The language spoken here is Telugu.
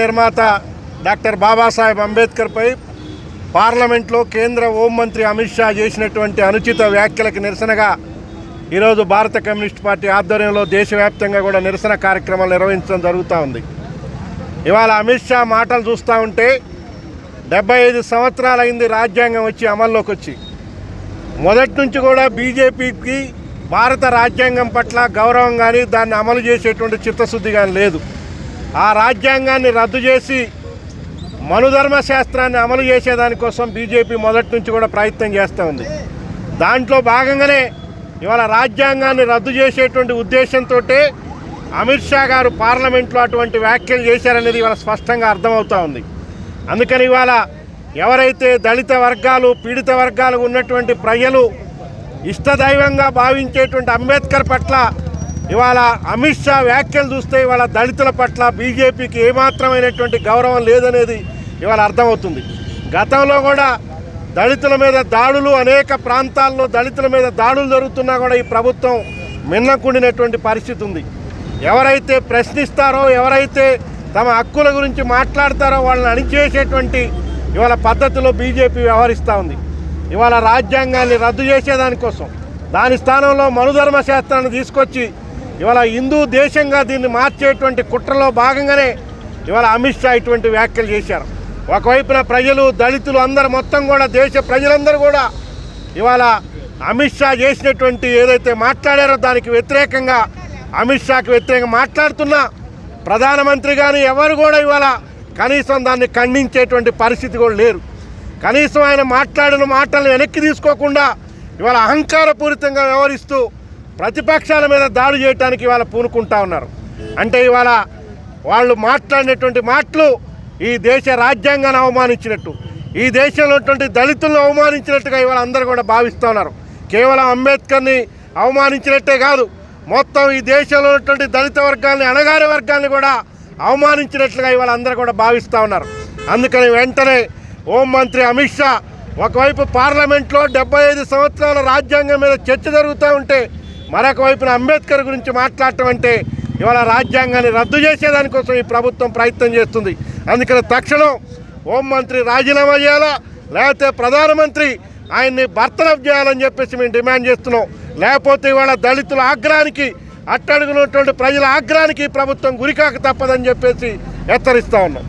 నిర్మాత డాక్టర్ బాబాసాహెబ్ అంబేద్కర్పై పార్లమెంట్లో కేంద్ర హోంమంత్రి అమిత్ షా చేసినటువంటి అనుచిత వ్యాఖ్యలకు నిరసనగా ఈరోజు భారత కమ్యూనిస్ట్ పార్టీ ఆధ్వర్యంలో దేశవ్యాప్తంగా కూడా నిరసన కార్యక్రమాలు నిర్వహించడం జరుగుతూ ఉంది. ఇవాళ అమిత్ షా మాటలు చూస్తూ ఉంటే డెబ్బై ఐదు సంవత్సరాలైంది రాజ్యాంగం వచ్చి అమల్లోకి వచ్చి. మొదటి నుంచి కూడా బీజేపీకి భారత రాజ్యాంగం పట్ల గౌరవం కానీ దాన్ని అమలు చేసేటువంటి చిత్తశుద్ధి కానీ లేదు. ఆ రాజ్యాంగాన్ని రద్దు చేసి మనుధర్మ శాస్త్రాన్ని అమలు చేసేదానికోసం బీజేపీ మొదటి నుంచి కూడా ప్రయత్నం చేస్తూ ఉంది. దాంట్లో భాగంగానే ఇవాళ రాజ్యాంగాన్ని రద్దు చేసేటువంటి ఉద్దేశంతో అమిత్ షా గారు పార్లమెంట్లో అటువంటి వ్యాఖ్యలు చేశారనేది ఇవాళ స్పష్టంగా అర్థమవుతా ఉంది. అందుకని ఇవాళ ఎవరైతే దళిత వర్గాలు పీడిత వర్గాలు ఉన్నటువంటి ప్రజలు ఇష్టదైవంగా భావించేటువంటి అంబేద్కర్ పట్ల ఇవాళ అమిత్ షా వ్యాఖ్యలు చూస్తే ఇవాళ దళితుల పట్ల బీజేపీకి ఏమాత్రమైనటువంటి గౌరవం లేదనేది ఇవాళ అర్థమవుతుంది. గతంలో కూడా దళితుల మీద దాడులు అనేక ప్రాంతాల్లో దళితుల మీద దాడులు జరుగుతున్నా కూడా ఈ ప్రభుత్వం మిన్నకుండినటువంటి పరిస్థితి ఉంది. ఎవరైతే ప్రశ్నిస్తారో ఎవరైతే తమ హక్కుల గురించి మాట్లాడతారో వాళ్ళని అణిచేసేటువంటి ఇవాళ పద్ధతిలో బీజేపీ వ్యవహరిస్తూ ఉంది. ఇవాళ రాజ్యాంగాన్ని రద్దు చేసేదానికోసం దాని స్థానంలో మనుధర్మ శాస్త్రాన్ని తీసుకొచ్చి ఇవాళ హిందూ దేశంగా దీన్ని మార్చేటువంటి కుట్రలో భాగంగానే ఇవాళ అమిత్ షా ఇటువంటి వ్యాఖ్యలు చేశారు. ఒకవైపున ప్రజలు దళితులు అందరు మొత్తం కూడా దేశ ప్రజలందరూ కూడా ఇవాళ అమిత్ షా చేసినటువంటి ఏదైతే మాట్లాడారో దానికి వ్యతిరేకంగా అమిత్ షాకి వ్యతిరేకంగా మాట్లాడుతున్నా ప్రధానమంత్రి కానీ ఎవరు కూడా ఇవాళ కనీసం దాన్ని ఖండించేటువంటి పరిస్థితి కూడా లేరు. కనీసం ఆయన మాట్లాడిన మాటలను వెనక్కి తీసుకోకుండా ఇవాళ అహంకారపూరితంగా వ్యవహరిస్తూ ప్రతిపక్షాల మీద దాడి చేయడానికి ఇవాళ పూనుకుంటా ఉన్నారు. అంటే ఇవాళ వాళ్ళు మాట్లాడినటువంటి మాటలు ఈ దేశ రాజ్యాంగాన్ని అవమానించినట్టు ఈ దేశంలో ఉన్నటువంటి దళితులను అవమానించినట్టుగా ఇవాళ అందరూ కూడా భావిస్తూ ఉన్నారు. కేవలం అంబేద్కర్ని అవమానించినట్టే కాదు మొత్తం ఈ దేశంలో ఉన్నటువంటి దళిత వర్గాల్ని అణగారి వర్గాల్ని కూడా అవమానించినట్లుగా ఇవాళ అందరూ కూడా భావిస్తూ ఉన్నారు. అందుకని వెంటనే హోంమంత్రి అమిత్ షా ఒకవైపు పార్లమెంట్లో డెబ్బై ఐదు సంవత్సరాల రాజ్యాంగం మీద చర్చ జరుగుతూ ఉంటే మరొక వైపున అంబేద్కర్ గురించి మాట్లాడటం అంటే ఇవాళ రాజ్యాంగాన్ని రద్దు చేసేదానికోసం ఈ ప్రభుత్వం ప్రయత్నం చేస్తుంది. అందుకని తక్షణం హోంమంత్రి రాజీనామా చేయాలా? లేకపోతే ప్రధానమంత్రి ఆయన్ని బర్తరఫ్ చేయాలని చెప్పేసి మేము డిమాండ్ చేస్తున్నాం. లేకపోతే ఇవాళ దళితుల ఆగ్రహానికి అట్టడుగునటువంటి ప్రజల ఆగ్రహానికి ప్రభుత్వం గురికాక తప్పదని చెప్పేసి హెచ్చరిస్తా ఉన్నాం.